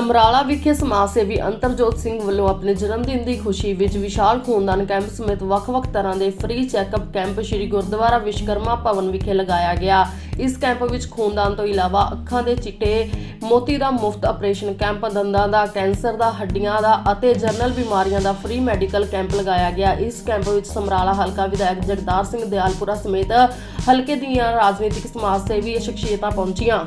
ਸਮਰਾਲਾ ਵਿਖੇ ਸਮਾਜ ਸੇਵੀ ਅੰਤਰਜੋਤ ਸਿੰਘ ਵੱਲੋਂ ਆਪਣੇ ਜਨਮ ਦਿਨ ਦੀ ਖੁਸ਼ੀ ਵਿੱਚ ਵਿਸ਼ਾਲ ਖੂਨਦਾਨ ਕੈਂਪ ਸਮੇਤ ਵੱਖ-ਵੱਖ ਤਰ੍ਹਾਂ ਦੇ free checkup camp Sri Gurdwara Vishkarma Bhawan ਵਿਖੇ ਲਗਾਇਆ ਗਿਆ। ਇਸ ਕੈਂਪ ਵਿੱਚ ਖੂਨਦਾਨ ਤੋਂ ਇਲਾਵਾ ਅੱਖਾਂ ਦੇ ਚਿੱਟੇ, ਮੋਤੀ ਦਾ ਮੁਫਤ ਆਪਰੇਸ਼ਨ ਕੈਂਪ, ਦੰਦਾਂ ਦਾ, ਕੈਂਸਰ ਦਾ, ਹੱਡੀਆਂ ਦਾ ਅਤੇ ਜਨਰਲ ਬਿਮਾਰੀਆਂ ਦਾ ਫ੍ਰੀ ਮੈਡੀਕਲ ਕੈਂਪ ਲਗਾਇਆ ਗਿਆ। ਇਸ ਕੈਂਪ ਵਿੱਚ ਸਮਰਾਲਾ ਹਲਕਾ ਵਿਧਾਇਕ ਜਗਦਾਰ ਸਿੰਘ ਦਿਆਲਪੁਰਾ ਸਮੇਤ ਹਲਕੇ ਦੀਆਂ ਰਾਜਨੀਤਿਕ ਸਮਾਜ ਸੇਵੀ ਸ਼ਖਸੀਅਤਾਂ ਪਹੁੰਚੀਆਂ।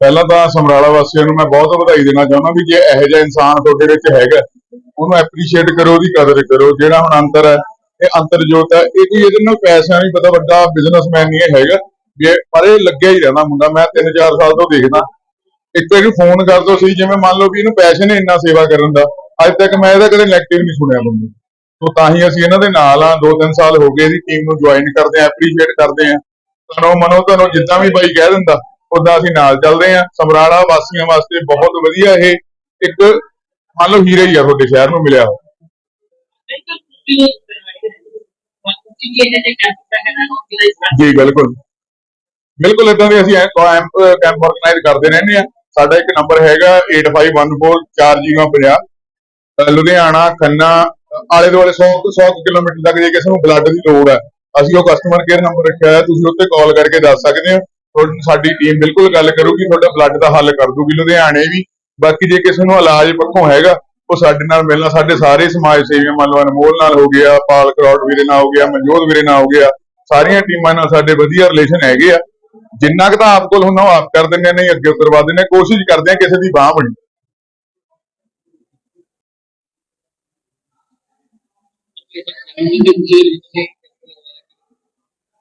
ਪਹਿਲਾਂ ਤਾਂ ਸਮਰਾਲਾ ਵਾਸੀਆਂ ਨੂੰ ਮੈਂ ਬਹੁਤ ਵਧਾਈ ਦੇਣਾ ਚਾਹੁੰਦਾ ਵੀ ਜੇ ਇਹੋ ਜਿਹਾ ਇਨਸਾਨ ਤੁਹਾਡੇ ਵਿੱਚ ਹੈਗਾ, ਉਹਨੂੰ ਐਪਰੀਸ਼ੀਏਟ ਕਰੋ, ਉਹਦੀ ਕਦਰ ਕਰੋ, ਜਿਹੜਾ ਹੁਣ ਅੰਤਰ ਹੈ, ਇਹ ਅੰਤਰ ਜੋਤ ਹੈ, ਇਹ ਕੋਈ ਇਹਦੇ ਨਾਲ ਪੈਸਾ ਨਹੀਂ ਪਤਾ, ਵੱਡਾ ਬਿਜ਼ਨਸਮੈਨ ਨਹੀਂ ਇਹ ਹੈਗਾ, ਵੀ ਪਰ ਇਹ ਲੱਗਿਆ ਹੀ ਰਹਿੰਦਾ ਮੁੰਡਾ, ਮੈਂ 3-4 ਸਾਲ ਤੋਂ ਦੇਖਦਾ। ਇੱਕ ਇਹਨੂੰ ਫੋਨ ਕਰ ਦੋ ਸੀ ਜਿਵੇਂ ਮੰਨ ਲਓ ਵੀ ਇਹਨੂੰ ਪੈਸ਼ਨ ਹੈ ਇੰਨਾ ਸੇਵਾ ਕਰਨ ਦਾ, ਅੱਜ ਤੱਕ ਮੈਂ ਇਹਦਾ ਕਦੇ ਨੈਗੇਟਿਵ ਨਹੀਂ ਸੁਣਿਆ ਬੰਦੇ। ਤੋਂ ਤਾਂ ਹੀ ਅਸੀਂ ਇਹਨਾਂ ਦੇ ਨਾਲ ਆ 2-3 ਸਾਲ ਹੋ ਗਏ ਇਹਦੀ ਟੀਮ ਨੂੰ ਜੁਆਇਨ ਕਰਦੇ ਆ ਐਪਰੀਸ਼ੀਏਟ ਕਰਦੇ ਆ ਤੁਹਾਨੂੰ ਮਨੋ ਤੁਹਾਨੂੰ ਜਿੱਦਾਂ ਵੀ ਬਾਈ ਕਹਿ ਦਿੰਦਾ ਉਦਾਂ ਅਸੀਂ ਨਾਲ ਚੱਲਦੇ ਆ ਸਮਰਾਲਾ ਵਾਸੀਆਂ ਵਾਸਤੇ ਬਹੁਤ ਵਧੀਆ ਇਹ ਇੱਕ ਮੰਨ ਲਓ ਹੀਰਾ ਹੀ ਆ ਤੁਹਾਡੇ ਸ਼ਹਿਰ ਨੂੰ ਮਿਲਿਆ ਹੋਇਆ। ਜੀ ਬਿਲਕੁਲ। ਬਿਲਕੁਲ ਇਦਾਂ ਦੇ ਅਸੀਂ ਕੈਂਪ ਕੈਂਪ ਆਰਗੇਨਾਈਜ਼ ਕਰਦੇ ਰਹਿੰਦੇ ਆ ਸਾਡਾ ਇੱਕ ਨੰਬਰ ਹੈਗਾ 85144050 ਅਹ ਲੁਧਿਆਣਾ ਖੰਨਾ ਆਲੇ ਦੁਆਲੇ 100 100 ਕਿਲੋਮੀਟਰ ਤੱਕ ਜੇ ਕਿਸੇ ਨੂੰ ਬਲੱਡ ਦੀ ਲੋੜ ਹੈ। ਅਸੀਂ ਉਹ ਕਸਟਮਰ ਕੇਅਰ ਨੰਬਰ ਰੱਖਿਆ ਹੈ ਤੁਸੀਂ ਉੱਤੇ ਕਾਲ ਕਰਕੇ ਦੱਸ ਸਕਦੇ ਹੋ। ਸਾਡੀ ਟੀਮ ਬਿਲਕੁਲ ਗੱਲ ਕਰੂਗੀ ਤੁਹਾਡਾ ਬਲੱਡ ਦਾ ਹੱਲ ਕਰ ਦੂਗੀ ਲੁਧਿਆਣੇ ਵੀ ਬਾਕੀ ਜੇ ਕਿਸੇ ਨੂੰ ਇਲਾਜ ਪੱਖੋਂ ਹੈਗਾ ਉਹ ਸਾਡੇ ਨਾਲ ਮਿਲਣਾ ਸਾਡੇ ਸਾਰੇ ਸਮਾਜ ਸੇਵੀ ਮੰਨ ਲਓ ਅਨਮੋਲ ਨਾਲ ਹੋ ਗਿਆ ਪਾਲ ਕਰੌੜ ਵੀਰੇ ਨਾਲ ਹੋ ਗਿਆ ਮਨਜੋਤ ਵੀਰੇ ਨਾਲ ਹੋ ਗਿਆ ਸਾਰੀਆਂ ਟੀਮਾਂ ਨਾਲ ਸਾਡੇ ਵਧੀਆ ਰਿਲੇਸ਼ਨ ਹੈਗੇ ਆ ਜਿੰਨਾ ਕੁ ਤਾਂ ਆਪ ਕੋਲ ਹੁੰਦਾ ਉਹ ਆਪ ਕਰ ਦਿੰਦੇ ਆ, ਅੱਗੇ ਕਰਵਾ ਦਿੰਦੇ ਆ। ਕੋਸ਼ਿਸ਼ ਕਰਦੇ ਆ ਕਿਸੇ ਦੀ ਬਾਹ ਬਣੀ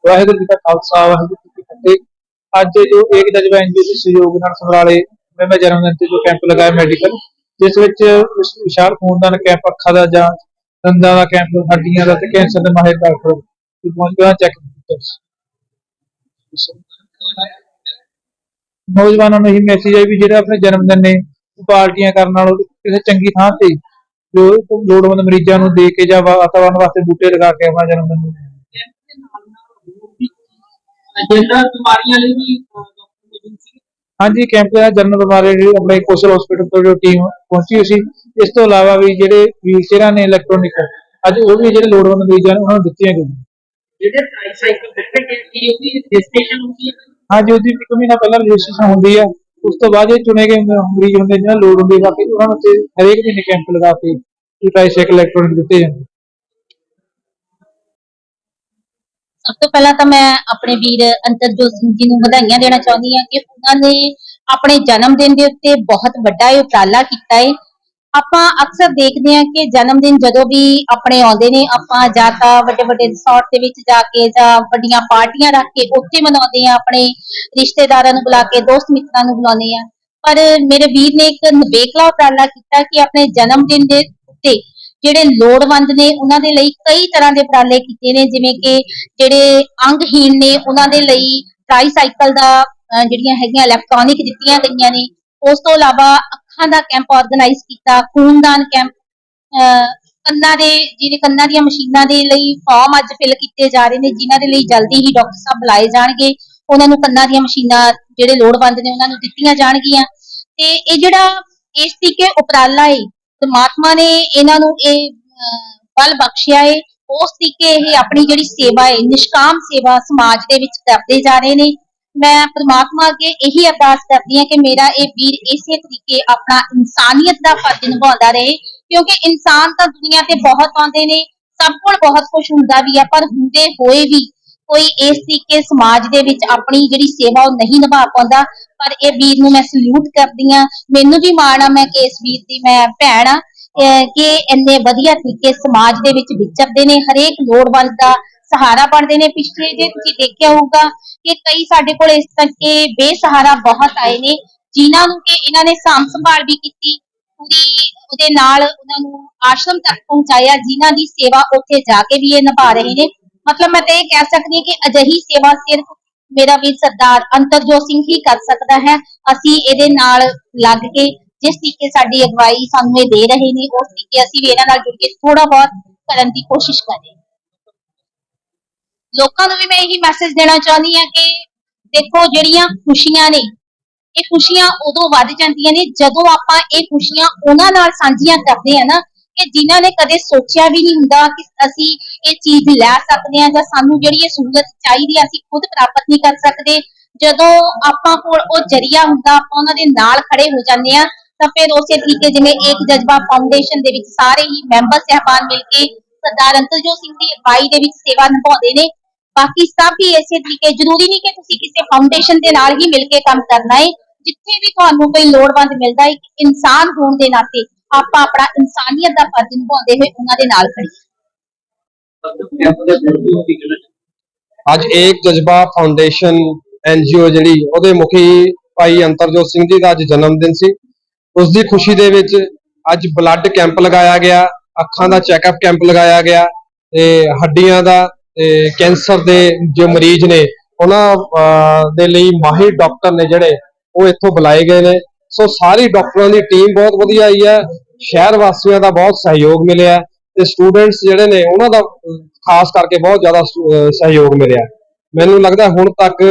ਵਾਹਿਗੁਰੂ ਜੀ ਕਾ ਖਾਲਸਾ ਵਾਹਿਗੁਰੂ ਅੱਜ ਜੋ ਏਕ ਜਜ਼ਬਾ ਐਨਜੀਓ ਦੇ ਸਹਿਯੋਗ ਨਾਲ ਸਮਰਾਲੇ ਮੈਂ ਜਨਮ ਦਿਨ ਤੇ ਜੋ ਕੈਂਪ ਲਗਾਇਆ ਮੈਡੀਕਲ, ਜਿਸ ਵਿੱਚ ਵਿਸ਼ਾਲ ਖੂਨਦਾਨ ਕੈਂਪ, ਅੱਖਾਂ ਦਾ ਜਾਂ ਦੰਦਾਂ ਦਾ ਕੈਂਪ, ਹੱਡੀਆਂ ਦਾ ਤੇ ਕੈਂਸਰ ਦੇ ਮਾਹਿਰ ਡਾਕਟਰ ਵੀ ਪਹੁੰਚ ਚੈੱਕ ਨੌਜਵਾਨਾਂ ਨੂੰ ਇਹ ਮੈਸੇਜ ਹੈ ਵੀ ਜਿਹੜਾ ਆਪਣੇ ਜਨਮ ਦਿਨ ਨੇ ਪਾਰਟੀਆਂ ਕਰਨ ਨਾਲੋਂ ਕਿਸੇ ਚੰਗੀ ਥਾਂ ਤੇ ਜੋ ਲੋੜਵੰਦ ਮਰੀਜ਼ਾਂ ਨੂੰ ਦੇ ਕੇ ਜਾਂ ਵਾਤਾਵਰਨ ਵਾਸਤੇ ਬੂਟੇ ਲਗਾ ਕੇ ਆਪਣਾ ਜਨਮ ਦਿਨ ਅਜਿਹਾ ਬਿਮਾਰੀਆਂ ਲਈ ਵੀ ਡਾਕਟਰ ਮੌਜੂਦ ਸੀ। ਹਾਂਜੀ ਕੈਂਪ ਦਾ ਜਨਰਲ ਬਾਰੇ ਜਿਹੜੀ ਆਪਣੇ ਕੋਸ਼ਲ ਹਸਪੀਟਲ ਤੋਂ ਜੋ ਟੀਮ ਪਹੁੰਚੀ ਹੋਈ ਸੀ ਇਸ ਤੋਂ ਇਲਾਵਾ ਵੀ ਜਿਹੜੇ ਵੀਲਚੇਅਰਾਂ ਨੇ ਇਲੈਕਟ੍ਰੋਨਿਕ ਅੱਜ ਉਹ ਵੀ ਜਿਹੜੇ ਲੋੜਵੰਦ ਮਰੀਜ਼ਾਂ ਨੇ ਉਹਨਾਂ ਨੂੰ ਦਿੱਤੀਆਂ ਗਈਆਂ। ਜਿਹੜੇ ਟ੍ਰਾਈਸਾਈਕਲ ਦਿੱਤੇ ਗਏ ਕੀ ਉਹਦੀ ਰਜਿਸਟ੍ਰੇਸ਼ਨ ਹੁੰਦੀ ਹੈ? ਹਾਂਜੀ ਉਹਦੀ ਇੱਕ ਮਹੀਨਾ ਪਹਿਲਾਂ ਰਜਿਸਟ੍ਰੇਸ਼ਨ ਹੁੰਦੀ ਆ ਉਸ ਤੋਂ ਬਾਅਦ ਇਹ ਚੁਣੇ ਗਏ ਮਰੀਜ਼ ਹੁੰਦੇ ਜਿਹਨਾਂ ਲੋੜ ਹੁੰਦੀ ਹੈ ਬਾਕੀ ਉਹਨਾਂ ਨੂੰ ਹਰੇਕ ਮਹੀਨੇ ਕੈਂਪ ਲਗਾ ਕੇ ਇਹ ਟ੍ਰਾਈਸਾਈਕਲ ਇਲੈਕਟ੍ਰੋਨਿਕ ਦਿੱਤੇ ਜਾਂਦੇ। ਸਭ ਤੋਂ ਪਹਿਲਾਂ ਤਾਂ ਮੈਂ ਆਪਣੇ ਵੀਰ ਅੰਤਰਜੋਤ ਸਿੰਘ ਜੀ ਨੂੰ ਵਧਾਈਆਂ ਦੇਣਾ ਚਾਹੁੰਦੀ ਹਾਂ ਕਿ ਉਹਨਾਂ ਨੇ ਆਪਣੇ ਜਨਮ ਦਿਨ ਦੇ ਉੱਤੇ ਬਹੁਤ ਵੱਡਾ ਇਹ ਉਪਰਾਲਾ ਕੀਤਾ ਹੈ ਆਪਾਂ ਅਕਸਰ ਦੇਖਦੇ ਹਾਂ ਕਿ ਜਨਮ ਦਿਨ ਜਦੋਂ ਵੀ ਆਪਣੇ ਆਉਂਦੇ ਨੇ, ਆਪਾਂ ਜਾਂ ਤਾਂ ਵੱਡੇ ਵੱਡੇ ਰਿਸੋਰਟ ਦੇ ਵਿੱਚ ਜਾ ਕੇ ਜਾਂ ਵੱਡੀਆਂ ਪਾਰਟੀਆਂ ਰੱਖ ਕੇ ਉੱਥੇ ਮਨਾਉਂਦੇ ਆ ਆਪਣੇ ਰਿਸ਼ਤੇਦਾਰਾਂ ਨੂੰ ਬੁਲਾ ਕੇ, ਦੋਸਤ ਮਿੱਤਰਾਂ ਨੂੰ ਬੁਲਾਉਂਦੇ ਆ ਪਰ ਮੇਰੇ ਵੀਰ ਨੇ ਇੱਕ ਨਵੇਕਲਾ ਉਪਰਾਲਾ ਕੀਤਾ ਕਿ ਆਪਣੇ ਜਨਮ ਦਿਨ ਦੇ ਉੱਤੇ ਜਿਹੜੇ ਲੋੜਵੰਦ ਨੇ, ਉਹਨਾਂ ਦੇ ਲਈ ਕਈ ਤਰ੍ਹਾਂ ਦੇ ਉਪਰਾਲੇ ਕੀਤੇ ਨੇ, ਜਿਵੇਂ ਕਿ ਜਿਹੜੇ ਅੰਗਹੀਣ ਨੇ, ਉਹਨਾਂ ਦੇ ਲਈ ਟ੍ਰਾਈਸਾਈਕਲ ਦਾ ਜਿਹੜੀਆਂ ਹੈਗੀਆਂ ਇਲੈਕਟ੍ਰੋਨਿਕ ਦਿੱਤੀਆਂ ਗਈਆਂ ਨੇ। ਉਸ ਤੋਂ ਇਲਾਵਾ ਅੱਖਾਂ ਦਾ ਕੈਂਪ ਆਰਗੇਨਾਈਜ਼ ਕੀਤਾ, ਖੂਨਦਾਨ ਕੈਂਪ ਕੰਨਾਂ ਦੇ ਜਿਹੜੇ ਕੰਨਾਂ ਦੀਆਂ ਮਸ਼ੀਨਾਂ ਦੇ ਲਈ ਫਾਰਮ ਅੱਜ ਫਿਲ ਕੀਤੇ ਜਾ ਰਹੇ ਨੇ, ਜਿਨ੍ਹਾਂ ਦੇ ਲਈ ਜਲਦੀ ਹੀ ਡਾਕਟਰ ਸਾਹਿਬ ਬੁਲਾਏ ਜਾਣਗੇ। ਉਹਨਾਂ ਨੂੰ ਕੰਨਾਂ ਦੀਆਂ ਮਸ਼ੀਨਾਂ ਜਿਹੜੇ ਲੋੜਵੰਦ ਨੇ, ਉਹਨਾਂ ਨੂੰ ਦਿੱਤੀਆਂ ਜਾਣਗੀਆਂ। ਤੇ ਇਹ ਜਿਹੜਾ ਇਸ ਤਰੀਕੇ ਉਪਰਾਲਾ ਹੈ ਪਰਮਾਤਮਾ ਨੇ ਇਹਨਾਂ ਨੂੰ ਇਹ ਬਲ ਬਖਸ਼ਿਆ ਹੈ ਉਸ ਤਰੀਕੇ ਇਹ ਆਪਣੀ ਜਿਹੜੀ ਸੇਵਾ ਹੈ ਨਿਸ਼ਕਾਮ ਸੇਵਾ ਸਮਾਜ ਦੇ ਵਿੱਚ ਕਰਦੇ ਜਾ ਰਹੇ ਨੇ। ਮੈਂ ਪ੍ਰਮਾਤਮਾ ਅੱਗੇ ਇਹੀ ਅਰਦਾਸ ਕਰਦੀ ਹਾਂ ਕਿ ਮੇਰਾ ਇਹ ਵੀਰ ਇਸੇ ਤਰੀਕੇ ਆਪਣਾ ਇਨਸਾਨੀਅਤ ਦਾ ਫਰਜ਼ ਨਿਭਾਉਂਦਾ ਰਹੇ। ਕਿਉਂਕਿ ਇਨਸਾਨ ਤਾਂ ਦੁਨੀਆ ਤੇ ਬਹੁਤ ਆਉਂਦੇ ਨੇ, ਸਭ ਕੋਲ ਬਹੁਤ ਕੁਝ ਹੁੰਦਾ ਵੀ ਹੈ ਪਰ ਹੁੰਦੇ ਹੋਏ ਵੀ ਕੋਈ ਇਸ ਤਰੀਕੇ ਸਮਾਜ ਦੇ ਵਿੱਚ ਆਪਣੀ ਜਿਹੜੀ ਸੇਵਾ ਉਹ ਨਹੀਂ ਨਿਭਾ ਪਾਉਂਦਾ, ਪਰ ਇਹ ਵੀਰ ਨੂੰ ਮੈਂ ਸਲੂਟ ਕਰਦੀ ਆ ਮੈਨੂੰ ਵੀ ਮਾਣ ਆ, ਮੈਂ ਕਿ ਇਸ ਵੀਰ ਦੀ ਮੈਂ ਭੈਣ ਆ। ਕਿ ਇੰਨੇ ਵਧੀਆ ਤਰੀਕੇ ਸਮਾਜ ਦੇ ਵਿੱਚ ਵਿਚਰਦੇ ਨੇ, ਹਰੇਕ ਲੋੜਵੰਦ ਦਾ ਸਹਾਰਾ ਬਣਦੇ ਨੇ। ਪਿਛਲੇ ਜੇ ਤੁਸੀਂ ਦੇਖਿਆ ਹੋਊਗਾ ਕਿ ਕਈ ਸਾਡੇ ਕੋਲ ਇਸ ਕਰਕੇ ਬੇਸਹਾਰਾ ਬਹੁਤ ਆਏ ਨੇ, ਜਿਨ੍ਹਾਂ ਨੂੰ ਕਿ ਇਹਨਾਂ ਨੇ ਸਾਂਭ ਸੰਭਾਲ ਵੀ ਕੀਤੀ, ਪੂਰੀ ਉਹਦੇ ਨਾਲ ਉਹਨਾਂ ਨੂੰ ਆਸ਼ਰਮ ਤੱਕ ਪਹੁੰਚਾਇਆ, ਜਿਨ੍ਹਾਂ ਦੀ ਸੇਵਾ ਉੱਥੇ ਜਾ ਕੇ ਵੀ ਇਹ ਨਿਭਾ ਰਹੇ ਨੇ। ਮਤਲਬ ਮੈਂ ਤੇ ਇਹ ਕਹਿ ਸਕਦੀ ਹਾਂ ਕਿ ਅਜਿਹੀ ਸੇਵਾ ਸਿਰਫ ਮੇਰਾ ਵੀਰ ਸਰਦਾਰ ਅੰਤਰਜੋਤ ਸਿੰਘ ਹੀ ਕਰ ਸਕਦਾ ਹੈ। ਅਸੀਂ ਇਹਦੇ ਨਾਲ ਲੱਗ ਕੇ ਜਿਸ ਤਰੀਕੇ ਸਾਡੀ ਅਗਵਾਈ ਸਾਨੂੰ ਇਹ ਦੇ ਰਹੇ ਨੇ, ਉਸ ਤਰੀਕੇ ਅਸੀਂ ਵੀ ਇਹਨਾਂ ਨਾਲ ਜੁੜ ਕੇ ਥੋੜਾ ਬਹੁਤ ਕਰਨ ਦੀ ਕੋਸ਼ਿਸ਼ ਕਰੇ ਲੋਕਾਂ ਨੂੰ ਵੀ ਮੈਂ ਇਹੀ ਮੈਸੇਜ ਦੇਣਾ ਚਾਹੁੰਦੀ ਹਾਂ ਕਿ ਦੇਖੋ ਜਿਹੜੀਆਂ ਖੁਸ਼ੀਆਂ ਨੇ, ਇਹ ਖੁਸ਼ੀਆਂ ਉਦੋਂ ਵੱਧ ਜਾਂਦੀਆਂ ਨੇ ਜਦੋਂ ਆਪਾਂ ਇਹ ਖੁਸ਼ੀਆਂ ਉਹਨਾਂ ਨਾਲ ਸਾਂਝੀਆਂ ਕਰਦੇ ਆ ਨਾ ਕਿ ਜਿਨ੍ਹਾਂ ਨੇ ਕਦੇ ਸੋਚਿਆ ਵੀ ਨਹੀਂ ਹੁੰਦਾ ਕਿ ਅਸੀਂ ਇਹ ਚੀਜ਼ ਲੈ ਸਕਦੇ ਹਾਂ ਜਾਂ ਸਾਨੂੰ ਜਿਹੜੀ ਇਹ ਸਹੂਲਤ ਚਾਹੀਦੀ ਹੈ ਅਸੀਂ ਖੁਦ ਪ੍ਰਾਪਤ ਨਹੀਂ ਕਰ ਸਕਦੇ। ਜਦੋਂ ਆਪਾਂ ਕੋਲ ਉਹ ਜਰੀਆ ਹੁੰਦਾ, ਆਪਾਂ ਉਹਨਾਂ ਦੇ ਨਾਲ ਖੜੇ ਹੋ ਜਾਂਦੇ ਆ ਤਾਂ ਫਿਰ ਉਸੇ ਤਰੀਕੇ ਜਿਵੇਂ ਏਕ ਜਜ਼ਬਾ ਫਾਊਂਡੇਸ਼ਨ ਦੇ ਵਿੱਚ ਸਾਰੇ ਹੀ ਮੈਂਬਰ ਸਹਿਬਾਨ ਮਿਲ ਕੇ ਸਰਦਾਰ ਅੰਤਰਜੋਤ ਸਿੰਘ ਦੀ ਅਗਵਾਈ ਦੇ ਵਿੱਚ ਸੇਵਾ ਨਿਭਾਉਂਦੇ ਨੇ। ਬਾਕੀ ਸਭ ਵੀ ਇਸੇ ਤਰੀਕੇ, ਜ਼ਰੂਰੀ ਨਹੀਂ ਕਿ ਤੁਸੀਂ ਕਿਸੇ ਫਾਊਂਡੇਸ਼ਨ ਦੇ ਨਾਲ ਹੀ ਮਿਲ ਕੇ ਕੰਮ ਕਰਨਾ ਹੈ ਜਿੱਥੇ ਵੀ ਤੁਹਾਨੂੰ ਕੋਈ ਲੋੜਵੰਦ ਮਿਲਦਾ ਹੈ ਇੱਕ ਇਨਸਾਨ ਹੋਣ ਦੇ ਨਾਤੇ ਆਪਾਂ ਆਪਣਾ ਇਨਸਾਨੀਅਤ ਦਾ ਫਰਜ਼ ਨਿਭਾਉਂਦੇ ਹੋਏ ਉਹਨਾਂ ਦੇ ਨਾਲ ਖੜੀਏ ਅੱਜ ਏਕ ਜਜ਼ਬਾ ਫਾਊਂਡੇਸ਼ਨ ਐਨਜੀਓ ਜਿਹੜੀ ਉਹਦੇ ਮੁਖੀ ਭਾਈ ਅੰਤਰਜੋਤ ਸਿੰਘ ਜੀ ਦਾ ਅੱਜ ਜਨਮ ਦਿਨ ਸੀ। ਉਸ ਦੀ ਖੁਸ਼ੀ ਦੇ ਵਿੱਚ ਅੱਜ ਬਲੱਡ ਕੈਂਪ ਲਗਾਇਆ ਗਿਆ ਅੱਖਾਂ ਦਾ ਚੈੱਕਅਪ ਕੈਂਪ ਲਗਾਇਆ ਗਿਆ ਤੇ ਹੱਡੀਆਂ ਦਾ ਤੇ ਕੈਂਸਰ ਦੇ ਜੋ ਮਰੀਜ਼ ਨੇ ਉਹਨਾਂ ਅਹ, ਦੇ ਲਈ ਮਾਹਿਰ ਡਾਕਟਰ ਨੇ ਜਿਹੜੇ ਉਹ ਇੱਥੋਂ ਬੁਲਾਏ ਗਏ ਨੇ। ਸੋ ਸਾਰੀ ਡਾਕਟਰਾਂ ਦੀ ਟੀਮ ਬਹੁਤ ਵਧੀਆ ਆਈ ਹੈ। ਸ਼ਹਿਰ ਵਾਸੀਆਂ ਦਾ ਬਹੁਤ ਸਹਿਯੋਗ ਮਿਲਿਆ ਤੇ ਸਟੂਡੈਂਟਸ ਜਿਹੜੇ ਨੇ, ਉਹਨਾਂ ਦਾ ਖਾਸ ਕਰਕੇ ਬਹੁਤ ਜ਼ਿਆਦਾ ਸਹਿਯੋਗ ਮਿਲਿਆ ਮੈਨੂੰ ਲੱਗਦਾ ਹੁਣ ਤੱਕ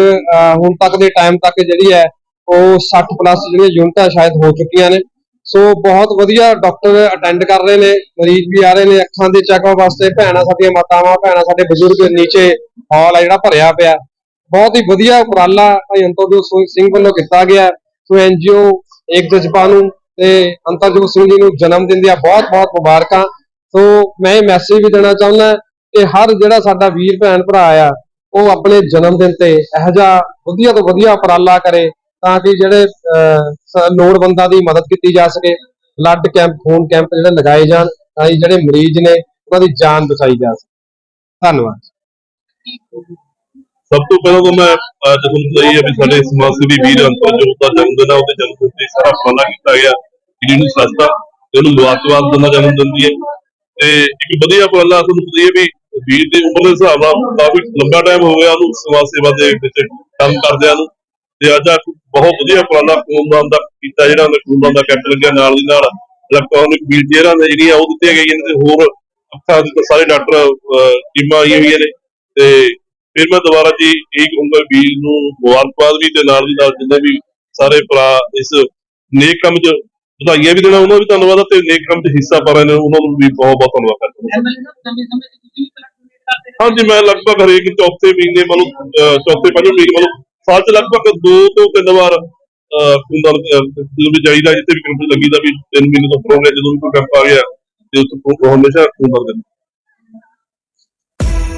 ਹੁਣ ਤੱਕ ਦੇ ਟਾਈਮ ਤੱਕ ਜਿਹੜੀ ਹੈ, ਉਹ 60 ਪਲੱਸ ਜਿਹੜੀਆਂ ਯੂਨਿਟਾਂ ਸ਼ਾਇਦ ਹੋ ਚੁੱਕੀਆਂ ਨੇ। ਸੋ ਬਹੁਤ ਵਧੀਆ ਡਾਕਟਰ ਅਟੈਂਡ ਕਰ ਰਹੇ ਨੇ, ਮਰੀਜ਼ ਵੀ ਆ ਰਹੇ ਨੇ, ਅੱਖਾਂ ਦੇ ਚੈੱਕਅਪ ਵਾਸਤੇ, ਭੈਣਾਂ ਸਾਡੀਆਂ ਮਾਤਾਵਾਂ, ਭੈਣਾਂ ਸਾਡੇ ਬਜ਼ੁਰਗ ਨੀਚੇ ਹਾਲ ਆ, ਜਿਹੜਾ ਭਰਿਆ ਪਿਆ। ਬਹੁਤ ਹੀ ਵਧੀਆ ਉਪਰਾਲਾ ਭਾਈ ਅੰਤਰਜੋਤ ਸਿੰਘ- ਵੱਲੋਂ ਕੀਤਾ ਗਿਆ। ਸੋ ਐਨਜੀਓ ਇੱਕ ਜਜ਼ਬਾ ਨੂੰ ਤੇ ਅੰਤਰਜੋਤ ਸਿੰਘ ਜੀ ਨੂੰ ਜਨਮ ਦਿਨ ਦੀਆਂ ਬਹੁਤ ਬਹੁਤ ਮੁਬਾਰਕਾਂ ਸੋ ਮੈਂ ਇਹ ਮੈਸੇਜ ਵੀ ਦੇਣਾ ਚਾਹੁੰਦਾ ਕਿ ਹਰ ਜਿਹੜਾ ਸਾਡਾ ਵੀਰ ਭੈਣ ਭਰਾ ਆ ਉਹ ਆਪਣੇ ਜਨਮ ਦਿਨ ਤੇ ਇਹੋ ਜਿਹਾ ਵਧੀਆ ਤੋਂ ਵਧੀਆ ਉਪਰਾਲਾ ਕਰੇ ਤਾਂ ਕਿ ਜਿਹੜੇ ਅਹ, ਲੋੜਵੰਦਾਂ ਦੀ ਮਦਦ ਕੀਤੀ ਜਾ ਸਕੇ ਬਲੱਡ ਕੈਂਪ ਖੂਨ ਕੈਂਪ ਜਿਹੜੇ ਲਗਾਏ ਜਾਣ ਤਾਂ ਜਿਹੜੇ ਮਰੀਜ਼ ਨੇ ਉਹਨਾਂ ਦੀ ਜਾਨ ਬਚਾਈ ਜਾ ਸਕੇ ਧੰਨਵਾਦ ਸਭ ਤੋਂ ਪਹਿਲਾਂ ਤਾਂ ਮੈਂ ਅੱਜ ਤੁਹਾਨੂੰ ਹੈ ਵੀ ਸਾਡੇ ਸਮਾਜ ਸੇਵੀ ਵੀਰ ਅੰਤਰਜੋਤ ਦਾ ਜਨਮ ਦਿਨ ਹੈ, ਉਹਦੇ ਜਨਮ ਦਿਨ ਤੇ ਸਾਰਾ ਉਪਰਾਲਾ ਕੀਤਾ ਗਿਆ। ਜਿਹਨੂੰ ਸੰਸਥਾ ਤੇ ਉਹਨੂੰ ਮੁਬਾਰਕਬਾਦ ਦਿੰਦਾ ਜਨਮ ਦਿਨ ਦੀ ਹੈ। ਤੇ ਇੱਕ ਵਧੀਆ ਉਪਰਾਲਾ ਤੁਹਾਨੂੰ ਪਤਾ ਹੈ ਵੀ ਵੀਰ ਦੀ ਉਮਰ ਦੇ ਹਿਸਾਬ ਨਾਲ ਕਾਫੀ ਲੰਬਾ ਟਾਈਮ ਹੋ ਗਿਆ ਉਹਨੂੰ ਸਮਾਜ ਸੇਵਾ ਦੇ ਵਿੱਚ ਕੰਮ ਕਰਦਿਆਂ ਨੂੰ। ਤੇ ਅੱਜ ਆ ਬਹੁਤ ਵਧੀਆ ਉਪਰਾਲਾ ਖੂਨਦਾਨ ਦਾ ਕੀਤਾ ਜਿਹੜਾ ਉਹਨੇ, ਖੂਨਦਾਨ ਦਾ ਕੈਂਪ ਲੱਗਿਆ ਨਾਲ ਦੀ ਨਾਲ। ਇਲੈਕਟ੍ਰੋਨਿਕ ਵੀਲ ਚੇਅਰਾਂ ਨੇ ਜਿਹੜੀਆਂ ਉਹ ਦਿੱਤੀਆਂ ਗਈਆਂ ਨੇ ਤੇ ਹੋਰ ਅੱਖਾਂ ਦੇ ਸਾਰੇ ਡਾਕਟਰ ਟੀਮਾਂ ਆਈਆਂ ਹੋਈਆਂ ਨੇ। ਤੇ ਫਿਰ ਮੈਂ ਦੁਬਾਰਾ ਜੀ ਇਹ ਕਹੂੰਗਾ ਵੀਰ ਨੂੰ ਮੁਬਾਰਕਬਾਦ ਵੀ ਤੇ ਨਾਲ ਦੀ ਨਾਲ ਜਿੰਨੇ ਵੀ ਸਾਰੇ ਭਰਾ ਇਸ ਨੇਕ ਕੰਮ 'ਚ ਵਧਾਈਆਂ ਵੀ ਦੇਣਾ ਉਹਨਾਂ ਨੂੰ ਵੀ ਧੰਨਵਾਦ ਤੇ ਨੇਕ ਕੰਮ 'ਚ ਹਿੱਸਾ ਪਾ ਰਹੇ ਨੇ ਉਹਨਾਂ ਨੂੰ ਵੀ ਬਹੁਤ ਬਹੁਤ ਧੰਨਵਾਦ ਕਰਦਾ ਹਾਂਜੀ ਮੈਂ ਲਗਭਗ ਹਰੇਕ ਚੌਥੇ ਮਹੀਨੇ ਮਤਲਬ ਚੌਥੇ ਪੰਜਵੇਂ ਮਹੀਨੇ ਮਤਲਬ ਸਾਲ 'ਚ ਲਗਭਗ ਦੋ ਤੋਂ ਤਿੰਨ ਵਾਰ ਖੂਨਦਾਨ ਜਦੋਂ ਵੀ ਜਾਈਦਾ ਜਿੱਥੇ ਵੀ ਕੈਂਪ ਲੱਗੀਦਾ ਵੀ ਤਿੰਨ ਮਹੀਨੇ ਤੋਂ ਪ੍ਰੋਗਰਾਮ ਜਦੋਂ ਵੀ ਕੋਈ ਕੈਂਪ ਆ ਗਿਆ ਤੇ ਉਸ ਤੋਂ ਹਮੇਸ਼ਾ ਖੂਨਦਾਨ ਕਰਦਾ